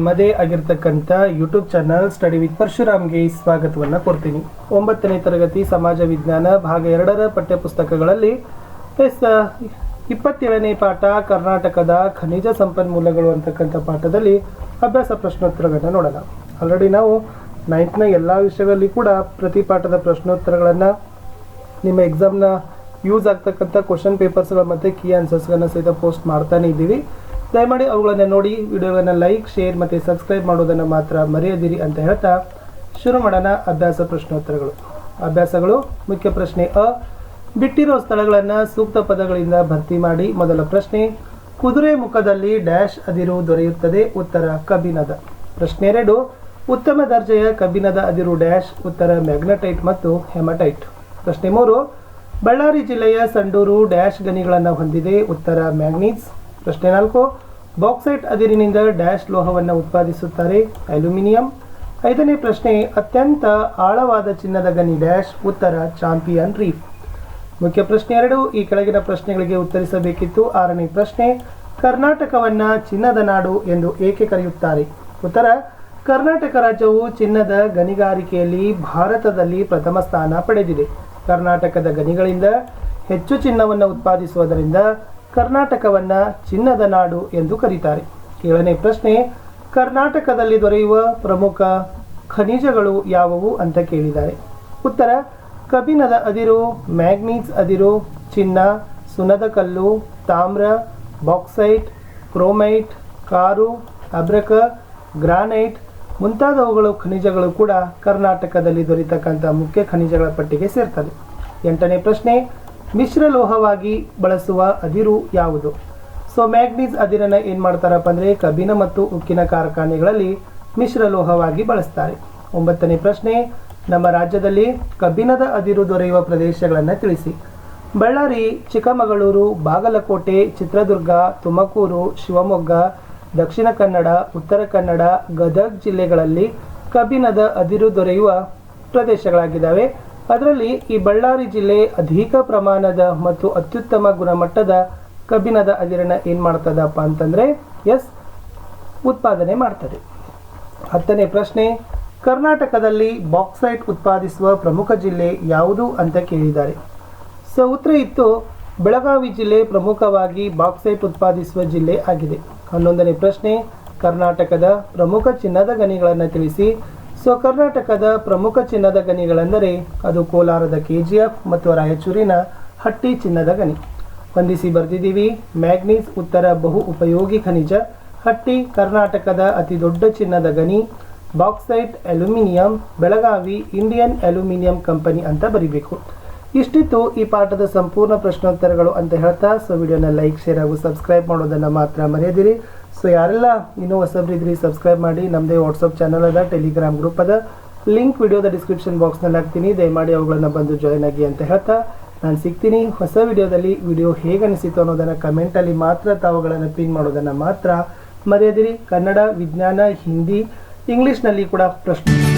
ನಿಮ್ಮದೇ ಆಗಿರ್ತಕ್ಕಂಥ YouTube channel study with ಪರಶುರಾಮ್ಗೆ ಸ್ವಾಗತವನ್ನು ಕೊಡ್ತೀನಿ. ಒಂಬತ್ತನೇ ತರಗತಿ ಸಮಾಜ ವಿಜ್ಞಾನ ಭಾಗ ಎರಡರ ಪಠ್ಯಪುಸ್ತಕಗಳಲ್ಲಿ ಎಸ್ ಇಪ್ಪತ್ತೇಳನೇ ಪಾಠ ಕರ್ನಾಟಕದ ಖನಿಜ ಸಂಪನ್ಮೂಲಗಳು ಅಂತಕ್ಕಂಥ ಪಾಠದಲ್ಲಿ ಅಭ್ಯಾಸ ಪ್ರಶ್ನೋತ್ತರಗಳನ್ನು ನೋಡೋಣ. ಆಲ್ರೆಡಿ ನಾವು ನೈನ್ತ್ನ ಎಲ್ಲ ವಿಷಯಗಳಲ್ಲಿ ಕೂಡ ಪ್ರತಿ ಪಾಠದ ಪ್ರಶ್ನೋತ್ತರಗಳನ್ನು, ನಿಮ್ಮ ಎಕ್ಸಾಮ್ನ ಯೂಸ್ ಆಗ್ತಕ್ಕಂಥ ಕ್ವಶನ್ ಪೇಪರ್ಸ್ಗಳು ಮತ್ತು ಕೀ ಆನ್ಸರ್ಸ್ಗಳನ್ನು ಸಹಿತ ಪೋಸ್ಟ್ ಮಾಡ್ತಾನೆ ಇದ್ದೀವಿ. ದಯಮಾಡಿ ಅವುಗಳನ್ನು ನೋಡಿ, ವಿಡಿಯೋಗಳನ್ನು ಲೈಕ್ ಶೇರ್ ಮತ್ತು ಸಬ್ಸ್ಕ್ರೈಬ್ ಮಾಡೋದನ್ನು ಮಾತ್ರ ಮರೆಯದಿರಿ ಅಂತ ಹೇಳ್ತಾ ಶುರು ಮಾಡೋಣ ಅಭ್ಯಾಸ ಪ್ರಶ್ನೋತ್ತರಗಳು. ಅಭ್ಯಾಸಗಳು ಮುಖ್ಯ ಪ್ರಶ್ನೆ ಅ. ಬಿಟ್ಟಿರೋ ಸ್ಥಳಗಳನ್ನು ಸೂಕ್ತ ಪದಗಳಿಂದ ಭರ್ತಿ ಮಾಡಿ, ಮೊದಲ ಪ್ರಶ್ನೆ, ಕುದುರೆ ಮುಖದಲ್ಲಿ ಡ್ಯಾಶ್ ಅದಿರು ದೊರೆಯುತ್ತದೆ, ಉತ್ತರ ಕಬ್ಬಿಣದ. ಪ್ರಶ್ನೆ ಎರಡು, ಉತ್ತಮ ದರ್ಜೆಯ ಕಬ್ಬಿಣದ ಅದಿರು ಡ್ಯಾಶ್ ಉತ್ತರ ಮ್ಯಾಗ್ನಟೈಟ್ ಮತ್ತು ಹೆಮಟೈಟ್ ಪ್ರಶ್ನೆ ಮೂರು, ಬಳ್ಳಾರಿ ಜಿಲ್ಲೆಯ ಸಂಡೂರು ಡ್ಯಾಶ್ ಗಣಿಗಳನ್ನು ಹೊಂದಿದೆ, ಉತ್ತರ ಮ್ಯಾಗ್ನೀಸ್ ಪ್ರಶ್ನೆ ನಾಲ್ಕು. ಬಾಕ್ಸೈಟ್ ಅದಿರಿನಿಂದ ಡ್ಯಾಶ್ ಲೋಹವನ್ನು ಉತ್ಪಾದಿಸುತ್ತಾರೆ ಅಲ್ಯೂಮಿನಿಯಂ. ಐದನೇ ಪ್ರಶ್ನೆ, ಅತ್ಯಂತ ಆಳವಾದ ಚಿನ್ನದ ಗಣಿ ಡ್ಯಾಶ್ ಉತ್ತರ ಚಾಂಪಿಯನ್ ರೀಫ್ ಮುಖ್ಯ ಪ್ರಶ್ನೆ ಎರಡು, ಈ ಕೆಳಗಿನ ಪ್ರಶ್ನೆಗಳಿಗೆ ಉತ್ತರಿಸಬೇಕಿತ್ತು. ಆರನೇ ಪ್ರಶ್ನೆ, ಕರ್ನಾಟಕವನ್ನ ಚಿನ್ನದ ನಾಡು ಎಂದು ಏಕೆ ಕರೆಯುತ್ತಾರೆ? ಉತ್ತರ, ಕರ್ನಾಟಕ ರಾಜ್ಯವು ಚಿನ್ನದ ಗಣಿಗಾರಿಕೆಯಲ್ಲಿ ಭಾರತದಲ್ಲಿ ಪ್ರಥಮ ಸ್ಥಾನ ಪಡೆದಿದೆ. ಕರ್ನಾಟಕದ ಗಣಿಗಳಿಂದ ಹೆಚ್ಚು ಚಿನ್ನವನ್ನು ಉತ್ಪಾದಿಸುವುದರಿಂದ ಕರ್ನಾಟಕವನ್ನ ಚಿನ್ನದ ನಾಡು ಎಂದು ಕರೀತಾರೆ. ಏಳನೇ ಪ್ರಶ್ನೆ, ಕರ್ನಾಟಕದಲ್ಲಿ ದೊರೆಯುವ ಪ್ರಮುಖ ಖನಿಜಗಳು ಯಾವುವು ಅಂತ ಕೇಳಿದ್ದಾರೆ. ಉತ್ತರ, ಕಬ್ಬಿಣದ ಅದಿರು, ಮ್ಯಾಗ್ನೀಸ್ ಅದಿರು, ಚಿನ್ನ, ಸುನದ ಕಲ್ಲು, ತಾಮ್ರ, ಬಾಕ್ಸೈಟ್, ಕ್ರೋಮೈಟ್, ಕಾರು, ಅಬ್ರಕ, ಗ್ರಾನೈಟ್ ಮುಂತಾದವುಗಳು ಖನಿಜಗಳು ಕೂಡ ಕರ್ನಾಟಕದಲ್ಲಿ ದೊರೆತಕ್ಕಂಥ ಮುಖ್ಯ ಖನಿಜಗಳ ಪಟ್ಟಿಗೆ ಸೇರ್ತದೆ ಎಂಟನೇ ಪ್ರಶ್ನೆ ಮಿಶ್ರ ಲೋಹವಾಗಿ ಬಳಸುವ ಅದಿರು ಯಾವುದು? ಸೊ ಮ್ಯಾಗ್ನೀಸ್ ಅದಿರನ್ನು ಏನು ಮಾಡ್ತಾರಪ್ಪ ಅಂದರೆ ಕಬ್ಬಿನ ಮತ್ತು ಉಕ್ಕಿನ ಕಾರ್ಖಾನೆಗಳಲ್ಲಿ ಮಿಶ್ರ ಲೋಹವಾಗಿ ಬಳಸ್ತಾರೆ. ಒಂಬತ್ತನೇ ಪ್ರಶ್ನೆ, ನಮ್ಮ ರಾಜ್ಯದಲ್ಲಿ ಕಬ್ಬಿಣದ ಅದಿರು ದೊರೆಯುವ ಪ್ರದೇಶಗಳನ್ನು ತಿಳಿಸಿ. ಬಳ್ಳಾರಿ, ಚಿಕ್ಕಮಗಳೂರು, ಬಾಗಲಕೋಟೆ, ಚಿತ್ರದುರ್ಗ, ತುಮಕೂರು, ಶಿವಮೊಗ್ಗ, ದಕ್ಷಿಣ ಕನ್ನಡ, ಉತ್ತರ ಕನ್ನಡ, ಗದಗ್ ಜಿಲ್ಲೆಗಳಲ್ಲಿ ಕಬ್ಬಿಣದ ಅದಿರು ದೊರೆಯುವ ಪ್ರದೇಶಗಳಾಗಿದ್ದಾವೆ. ಅದರಲ್ಲಿ ಈ ಬಳ್ಳಾರಿ ಜಿಲ್ಲೆ ಅಧಿಕ ಪ್ರಮಾಣದ ಮತ್ತು ಅತ್ಯುತ್ತಮ ಗುಣಮಟ್ಟದ ಕಬ್ಬಿಣದ ಅದಿರನ್ನ ಏನು ಮಾಡ್ತದಪ್ಪ ಅಂತಂದರೆ, ಎಸ್, ಉತ್ಪಾದನೆ ಮಾಡ್ತದೆ. ಹತ್ತನೇ ಪ್ರಶ್ನೆ, ಕರ್ನಾಟಕದಲ್ಲಿ ಬಾಕ್ಸೈಟ್ ಉತ್ಪಾದಿಸುವ ಪ್ರಮುಖ ಜಿಲ್ಲೆ ಯಾವುದು ಅಂತ ಕೇಳಿದ್ದಾರೆ. ಸೊ ಉತ್ತರ ಇತ್ತು, ಬೆಳಗಾವಿ ಜಿಲ್ಲೆ ಪ್ರಮುಖವಾಗಿ ಬಾಕ್ಸೈಟ್ ಉತ್ಪಾದಿಸುವ ಜಿಲ್ಲೆ ಆಗಿದೆ. ಹನ್ನೊಂದನೇ ಪ್ರಶ್ನೆ, ಕರ್ನಾಟಕದ ಪ್ರಮುಖ ಚಿನ್ನದ ಗಣಿಗಳನ್ನು ತಿಳಿಸಿ. ಸೊ ಕರ್ನಾಟಕದ ಪ್ರಮುಖ ಚಿನ್ನದ ಗಣಿಗಳೆಂದರೆ ಅದು ಕೋಲಾರದ ಕೆ ಜಿ ಎಫ್ ಮತ್ತು ರಾಯಚೂರಿನ ಹಟ್ಟಿ ಚಿನ್ನದ ಗಣಿ. ಹೊಂದಿಸಿ ಬರೆದಿದ್ದೀವಿ ಮ್ಯಾಗ್ನೀಸ್ ಉತ್ತರ ಬಹು ಉಪಯೋಗಿ ಖನಿಜ, ಹಟ್ಟಿ ಕರ್ನಾಟಕದ ಅತಿ ದೊಡ್ಡ ಚಿನ್ನದ ಗಣಿ bauxite aluminium Belagavi Indian aluminium company ಅಂತ ಬರಿಬೇಕು. ಇಷ್ಟಿತ್ತು ಈ ಪಾಠದ ಸಂಪೂರ್ಣ ಪ್ರಶ್ನೋತ್ತರಗಳು ಅಂತ ಹೇಳ್ತಾ, ಸೊ ವಿಡಿಯೋನ ಲೈಕ್, ಶೇರ್ ಹಾಗೂ ಸಬ್ಸ್ಕ್ರೈಬ್ ಮಾಡೋದನ್ನು ಮಾತ್ರ ಮರೆಯದಿರಿ. ಸೊ ಯಾರೆಲ್ಲ ಇನ್ನೂ ಹೊಸಬ್ರಿದ್ರಿ ಸಬ್ಸ್ಕ್ರೈಬ್ ಮಾಡಿ. ನಮ್ಮದೇ ವಾಟ್ಸಪ್ ಚಾನಲ್ ಅದ ಟೆಲಿಗ್ರಾಮ್ ಗ್ರೂಪ್ ಅದ. ಲಿಂಕ್ ವಿಡಿಯೋದ ಡಿಸ್ಕ್ರಿಪ್ಷನ್ ಬಾಕ್ಸ್ನಲ್ಲಿ ಹಾಕ್ತೀನಿ. ದಯಮಾಡಿ ಅವುಗಳನ್ನು ಬಂದು ಜಾಯ್ನ್ ಆಗಿ ಅಂತ ಹೇಳ್ತಾ. ನಾನು ಸಿಗ್ತೀನಿ. ಹೊಸ ವಿಡಿಯೋದಲ್ಲಿ ವಿಡಿಯೋ ಹೇಗೆ ಅನಿಸಿತು ಅನ್ನೋದನ್ನು ಕಮೆಂಟಲ್ಲಿ ಮಾತ್ರ ತಾವುಗಳನ್ನು ಪಿನ್ ಮಾಡೋದನ್ನು ಮಾತ್ರ ಮರೆಯದಿರಿ. ಕನ್ನಡ, ವಿಜ್ಞಾನ, ಹಿಂದಿ ಇಂಗ್ಲೀಷ್ನಲ್ಲಿ ಕೂಡ ಪ್ರಶ್ನೆ